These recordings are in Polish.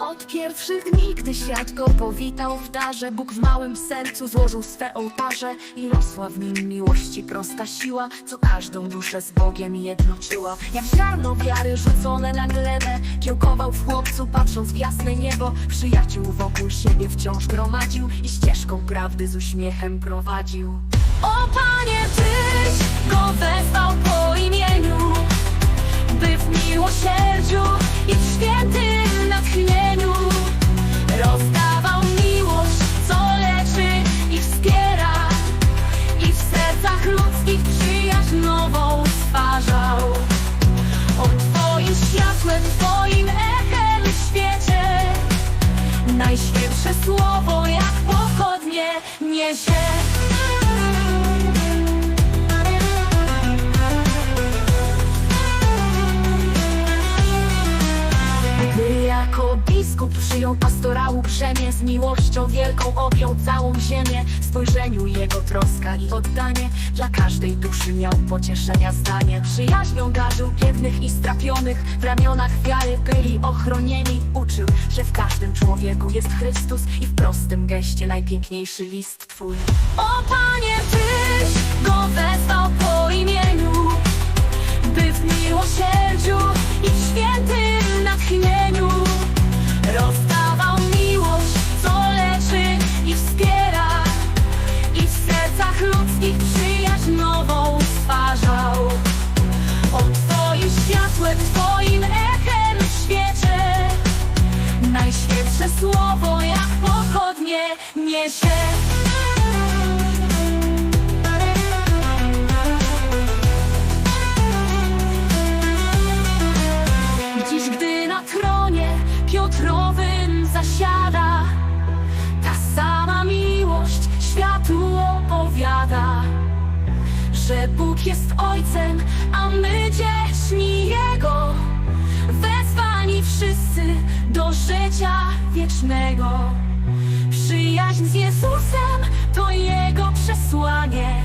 Od pierwszych dni, gdy świat go powitał w darze Bóg w małym sercu złożył swe ołtarze I rosła w nim miłości prosta siła Co każdą duszę z Bogiem jednoczyła. Jak ziarno wiary rzucone na glebę Kiełkował w chłopcu patrząc w jasne niebo Przyjaciół wokół siebie wciąż gromadził I ścieżką prawdy z uśmiechem prowadził O Panie, Tyś go wezwał po imieniu by w miłosierdziu i w świętym natchnieniu rozdawał miłość, co leczy i wspiera i w sercach ludzkich przyjaźń nową stwarzał. O Twoim światłem, Twoim echem w świecie najświętsze słowo jak pochodnie niesie. Przyjął pastorału brzemię Z miłością wielką objął całą ziemię. W spojrzeniu jego troska i oddanie Dla każdej duszy miał pocieszenia zdanie. Przyjaźnią darzył biednych i strapionych W ramionach wiary byli ochronieni. Uczył, że w każdym człowieku jest Chrystus I w prostym geście najpiękniejszy list Twój. O słowo jak pochodnie niesie. Dziś, gdy na tronie Piotrowym zasiada, ta sama miłość światu opowiada, że Bóg jest Ojcem, a my dziećmi Przyjaźń z Jezusem to Jego przesłanie.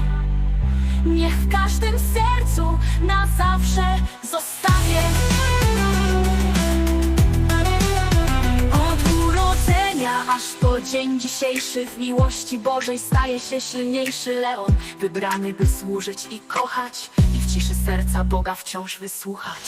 Niech w każdym sercu na zawsze zostanie. Od urodzenia aż po dzień dzisiejszy w miłości Bożej staje się silniejszy Leon, wybrany by służyć i kochać i w ciszy serca Boga wciąż wysłuchać.